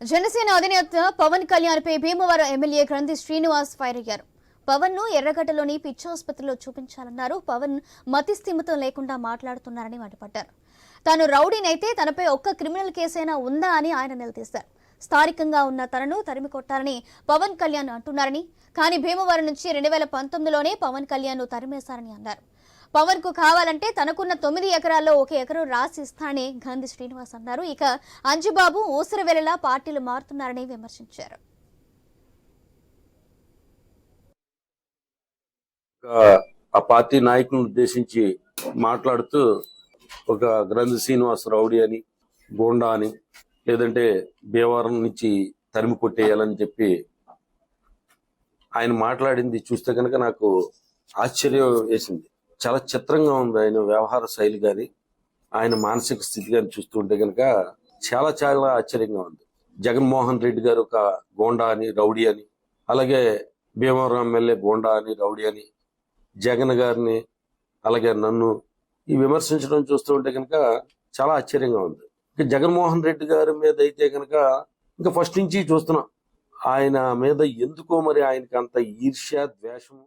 జనసేన అధినేత పవన్ కళ్యాణ్ పై Bhimavaram MLA Grandhi Srinivas fire అయ్యారు. పవన్ను ఎర్రగడ్డలోని పిచ్చాసుపత్రిలో చూపించాలన్నారు. పవన్ మతిస్థిమితం లేకుండా మాట్లాడుతున్నారని మండిపడ్డారు. తాను రౌడీనైతే తనపై ఒక్క క్రిమినల్ కేసైనా ఉందా అని ఆయన నిలదీశారు. స్థానికంగా ఉన్న తనను తరిమి కొట్టాలని పవన్ కళ్యాణ్ అంటున్నారని కానీ భీమవరం నుంచి రెండు వేల పంతొమ్మిదిలోనే పవన్ కళ్యాణ్ తరిమేశారని అన్నారు. పవన్కు కావాలంటే తనకున్న తొమ్మిది ఎకరాల్లో ఒక ఎకరం రాసి ఇస్తానని శ్రీనివాస్ అన్నారు. ఇక అంజుబాబు ఊసర వెళ్ళేలా పార్టీలు మారుతున్నారని విమర్శించారు. ఆ పార్టీ నాయకులను ఉద్దేశించి మాట్లాడుతూ ఒక గ్రంథి శ్రీనివాస్ రౌడీ అని గోండా అని లేదంటే భీమవరం నుంచి తరిమి కొట్టేయాలని చెప్పి ఆయన మాట్లాడింది చూస్తే కనుక నాకు ఆశ్చర్యం వేసింది. చాలా చిత్రంగా ఉంది ఆయన వ్యవహార శైలి కానీ ఆయన మానసిక స్థితి కానీ చూస్తుంటే కనుక చాలా చాలా ఆశ్చర్యంగా ఉంది. జగన్మోహన్ రెడ్డి గారు ఒక గోండా అని రౌడీ అని అలాగే భీమవరం ఎమ్మెల్యే గోండా అని రౌడీ అని జగన్ గారిని అలాగే నన్ను ఈ విమర్శించడం చూస్తూ ఉంటే కనుక చాలా ఆశ్చర్యంగా ఉంది. ఇక జగన్మోహన్ రెడ్డి గారి మీద అయితే కనుక ఇంకా ఫస్ట్ నుంచి చూస్తున్నాం. ఆయన మీద ఎందుకో మరి ఆయనకి అంత ఈర్ష్య ద్వేషం